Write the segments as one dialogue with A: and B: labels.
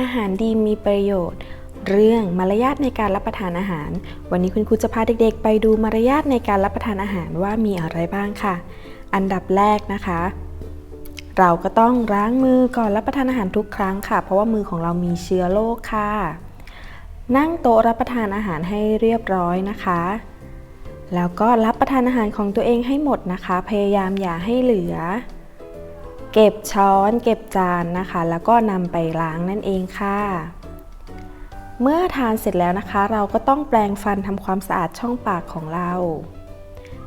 A: อาหารดีมีประโยชน์ เรื่องมารยาทในการรับประทานอาหาร วันนี้คุณครูจะพาเด็กๆ ไปดูมารยาทในการรับประทานอาหารว่ามีอะไรบ้างค่ะ อันดับแรกนะคะ เราก็ต้องล้างมือก่อนรับประทานอาหารทุกครั้งค่ะ เพราะว่ามือของเรามีเชื้อโรคค่ะ นั่งโต๊ะรับประทานอาหารให้เรียบร้อยนะคะแล้วก็รับประทานอาหารของตัวเองให้หมดนะคะ พยายามอย่าให้เหลือ เก็บช้อน เก็บจานนะคะ แล้วก็นำไปล้างนั่นเองค่ะ เมื่อทานเสร็จแล้วนะคะ เราก็ต้องแปรงฟันทำความสะอาดช่องปากของเรา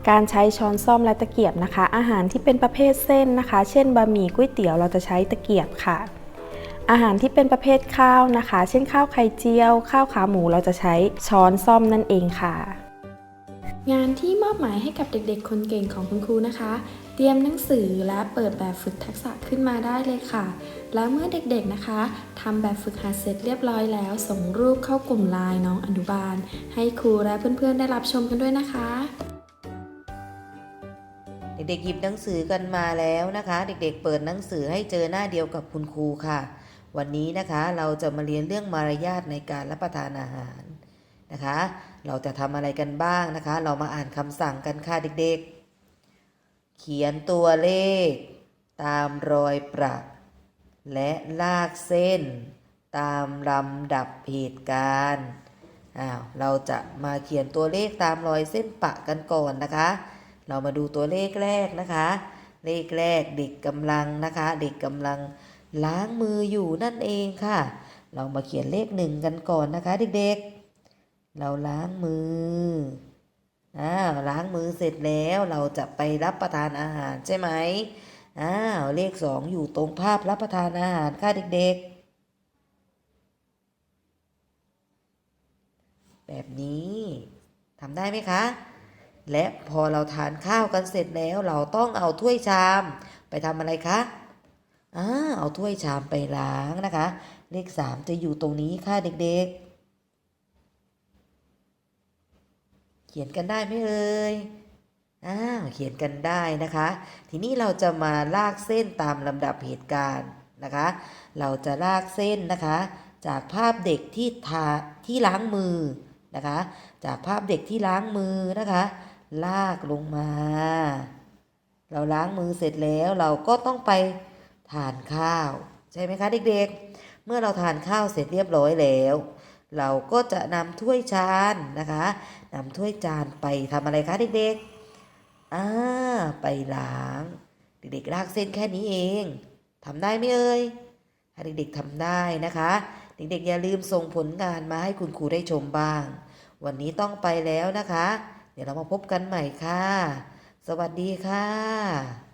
A: การใช้ช้อนส้อมและตะเกียบนะคะ อาหารที่เป็นประเภทเส้นนะคะ เช่นบะหมี่ก๋วยเตี๋ยวเราจะใช้ตะเกียบค่ะ อาหารที่เป็นประเภทข้าวนะคะ เช่นข้าวไข่เจียว ข้าวขาหมูเราจะใช้ช้อนส้อมนั่นเองค่ะ งานที่มอบหมายให้กับเด็กๆ คนเก่งของคุณครูนะคะ เตรียมหนังสือและเปิดแบบฝึกทักษะขึ้นมาได้เลยค่ะ แล้วเมื่อเด็กๆนะคะทำแบบฝึกหัดเสร็จเรียบร้อยแล้ว ส่งรูปเข้ากลุ่มไลน์น้องอนุบาล ให้ครูและเพื่อนๆ ได้รับชมกันด้วยนะคะ
B: เด็กๆหยิบหนังสือกันมาแล้วนะคะ เด็กๆ เปิดหนังสือให้เจอหน้าเดียวกับคุณครูค่ะ วันนี้นะคะเราจะมาเรียนเรื่องมารยาทในการรับประทานอาหาร นะคะ เราจะทำอะไรกันบ้างนะคะ เรามาอ่านคำสั่งกันค่ะเด็กๆ เขียนตัวเลข ตามรอยประและลากเส้น ตามลำดับเหตุการณ์อ้าวเราจะมาเขียนตัวเลขตามรอยเส้นปะกันก่อนนะคะ เรามาดูตัวเลขแรกนะคะ เลขแรกเด็กกำลังนะคะ เด็กกำลังล้างมืออยู่นั่นเองค่ะ เรามาเขียนเลขหนึ่งกันก่อนนะคะเด็กๆ เราล้างมืออ้าวล้างมือเสร็จแล้วเราจะไปรับประทานอาหารใช่ไหมอ้าวเลขสองอยู่ตรงภาพรับประทานอาหารค่ะเด็กๆ แบบนี้ทำได้ไหมคะ และพอเราทานข้าวกันเสร็จแล้วเราต้องเอาถ้วยชาม ไปทำอะไรคะอ่าเอาถ้วยชามไปล้างนะคะ เลขสามจะอยู่ตรงนี้ค่ะเด็กๆ ขียนกันได้ไหมเอ่ยอ้าวเขียนกันได้นะคะ ทีนี้เราจะมาลากเส้นตามลำดับเหตุการณ์นะคะ เราจะลากเส้นนะคะ จากภาพเด็กที่ทาที่ล้างมือนะคะ จากภาพเด็กที่ล้างมือนะคะ ลากลงมา เราล้างมือเสร็จแล้วเราก็ต้องไปทานข้าว ใช่ไหมคะเด็กๆ เมื่อเราทานข้าวเสร็จเรียบร้อยแล้ว เราก็จะนำถ้วยจานนะคะนำถ้วยจานไปทำอะไรคะเด็กๆอ่าไปล้าง เด็กๆลากเส้นแค่นี้เองทำได้ไหมเอ่ยถ้าเด็กๆทำได้นะคะ เด็กๆอย่าลืมส่งผลงานมาให้คุณครูได้ชมบ้าง วันนี้ต้องไปแล้วนะคะ เดี๋ยวเรามาพบกันใหม่ค่ะ สวัสดีค่ะ